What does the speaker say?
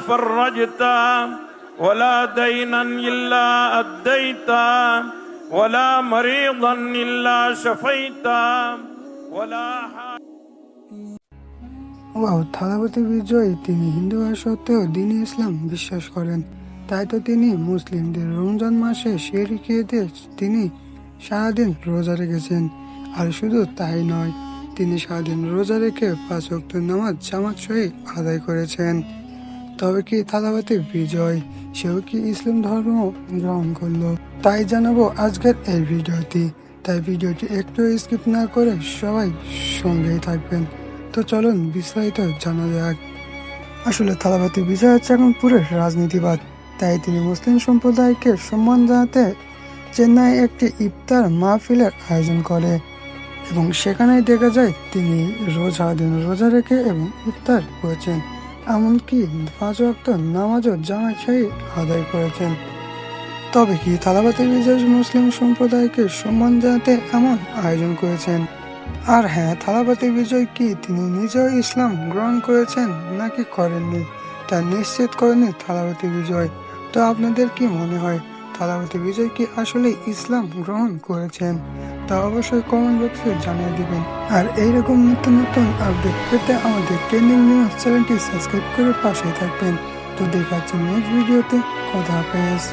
فرجت ولا دينا إلا أديت ولا مريضا إلا شفيت ولا حاجة wow Thalapathy বিজয় তিনি হিন্দু হওয়া সত্ত্বেও দিনী ইসলাম বিশ্বাস করেন তাই তো তিনি মুসলিমদের রমজান মাসে শেরিকে দিয়ে তিনি সারাদিন রোজা রেখেছেন আর শুধু তাই নয় তিনি সারাদিন রোজা রেখে পাঁচ ওয়াক্ত নামাজ জামাত সহিত আদায় করেছেন তবে কি থালাপতি বিজয়? সেও কি ইসলাম ধর্ম গ্রহণ করল? তাই জানাব আজকের এই ভিডিওটি। তাই ভিডিওটি একটু স্কিপ না করে সবাই সঙ্গেই থাকবেন। তো চলুন বিস্তারিত জানা যাক। আসলে থালাপতি বিজয় হচ্ছে এখন পুরো রাজনীতিবাদ। তাই তিনি মুসলিম সম্প্রদায়কে সম্মান জানাতে চেন্নাই একটি ইফতার মাহফিলের আয়োজন করে। এবং সেখানেই দেখা যায় তিনি রোজা দিন রোজা রেখে এবং ইফতার করেছেন। এমনকি পাঁচ ওয়াক্ত নামাজও জামাই আদায় করেছেন। তবে কি থালাপতি বিজয় মুসলিম সম্প্রদায়কে সম্মান জানাতে এমন আয়োজন করেছেন? আর হ্যাঁ থালাপতি বিজয় কি তিনি নিজেও ইসলাম গ্রহণ করেছেন নাকি করেননি, তা নিশ্চিত করেনি থালাপতি বিজয়। তো আপনাদের কি মনে হয় থালাপতি বিজয় কি আসলে ইসলাম গ্রহণ করেছেন? তা অবশ্যই কমেন্ট বক্সে জানিয়ে দিবেন। আর এইরকম নতুন নতুন আপডেট পেতে আমাদের ট্রেন্ডিং নিউজ চ্যানেলটি সাবস্ক্রাইব করে পাশে থাকবেন। তো দেখাচ্ছি নেক্সট ভিডিওতে কথা হাফেজ।